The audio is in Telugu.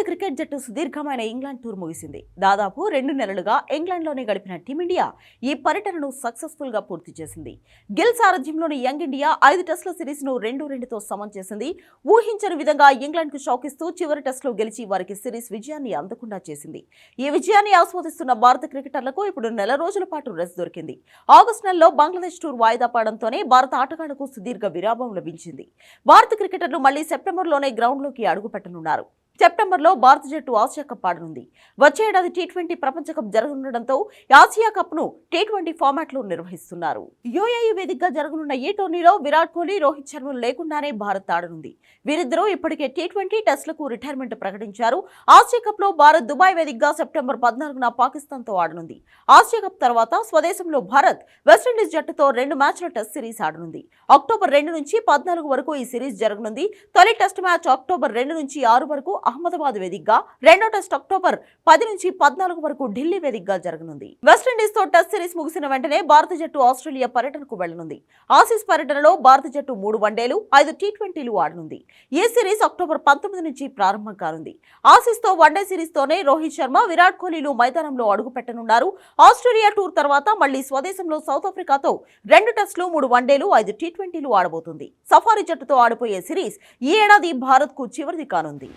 భారత క్రికెట్ జట్టు సుదీర్ఘమైన ఇంగ్లాండ్ టూర్ ముగిసింది. దాదాపు రెండు నెలలుగా ఇంగ్లాండ్లోనే గడిపిన టీమిండియా ఈ పర్యటనను సక్సెస్ఫుల్గా పూర్తి చేసింది. గిల్ సారథ్యంలోని యంగ్ ఇండియా ఐదు టెస్టుల సిరీస్ను రెండు రెండుతో సమం చేసింది. ఊహించని విధంగా ఇంగ్లాండ్కు షాకిస్తూ చివరి టెస్టులో గెలిచి వారికి సిరీస్ విజయాన్ని అందకుండా చేసింది. ఈ విజయాన్ని ఆస్వాదిస్తున్న భారత క్రికెటర్లకు ఇప్పుడు నెల రోజుల పాటు రెస్ట్ దొరికింది. ఆగస్టు నెలలో బంగ్లాదేశ్ టూర్ వాయిదా పడడంతోనే భారత ఆటగాళ్ళకు సుదీర్ఘ విరామం లభించింది. భారత క్రికెటర్లు మళ్ళీ సెప్టెంబర్లోనే గ్రౌండ్లోకి అడుగుపెట్టనున్నారు. సెప్టెంబర్లో భారత జట్టు ఆసియా కప్ ఆడనుంది. వచ్చే ఏడాది టీ ట్వంటీ ప్రపంచ కప్ జరగనుండడంతో ఆసియా కప్ను టీ ట్వంటీ ఫార్మాట్లో నిర్వహిస్తున్నారు. యుఏఈ వేదికగా జరగనున్న ఈ టోర్నీలో విరాట్ కోహ్లీ రోహిత్ శర్మలు లేకుండానే భారత్ ఆడనుంది. వీరిద్దరూ ఇప్పటికే టీ ట్వంటీ టెస్టులకు రిటైర్మెంట్ ప్రకటించారు. ఆసియా కప్లో భారత్ దుబాయ్ వేదికగా సెప్టెంబర్ పద్నాలుగున పాకిస్తాన్తో ఆడనుంది. ఆసియా కప్ తర్వాత స్వదేశంలో భారత్ వెస్టిండీస్ జట్టుతో రెండు మ్యాచ్ల టెస్ట్ సిరీస్ ఆడనుంది. అక్టోబర్ రెండు నుంచి పద్నాలుగు వరకు ఈ సిరీస్ జరగనుంది. తొలి టెస్ట్ మ్యాచ్ అక్టోబర్ రెండు నుంచి ఆరు వరకు అహ్మదాబాద్ వేదికగా రెండో టెస్ట్ అక్టోబర్ పది నుంచి పద్నాలుగు వరకు ఢిల్లీ వేదికగా జరగనుంది. వెస్టిండీస్తో టెస్ట్ సిరీస్ ముగిసిన వెంటనే భారత జట్టు ఆస్ట్రేలియా పర్యటనకు వెళ్ళనుంది ఆసీస్ పర్యటనలో భారత జట్టు మూడు వన్డేలు ఐదు టీ ట్వంటీలు ఆడనుంది. ఈ సిరీస్ అక్టోబర్ పంతొమ్మిది నుంచి ప్రారంభం కానుంది. ఆసీస్తో వన్డే సిరీస్ తోనే రోహిత్ శర్మ విరాట్ కోహ్లీలు మైదానంలో అడుగు పెట్టనున్నారు. ఆస్ట్రేలియా టూర్ తర్వాత మళ్ళీ స్వదేశంలో సౌత్ ఆఫ్రికాతో రెండు టెస్టులు మూడు వన్డేలు ఐదు టీ ట్వంటీలు ఆడబోతుంది. సఫారీ జట్టుతో ఆడిపోయే సిరీస్ ఈ ఏడాది భారత్కు చివరిది కానుంది.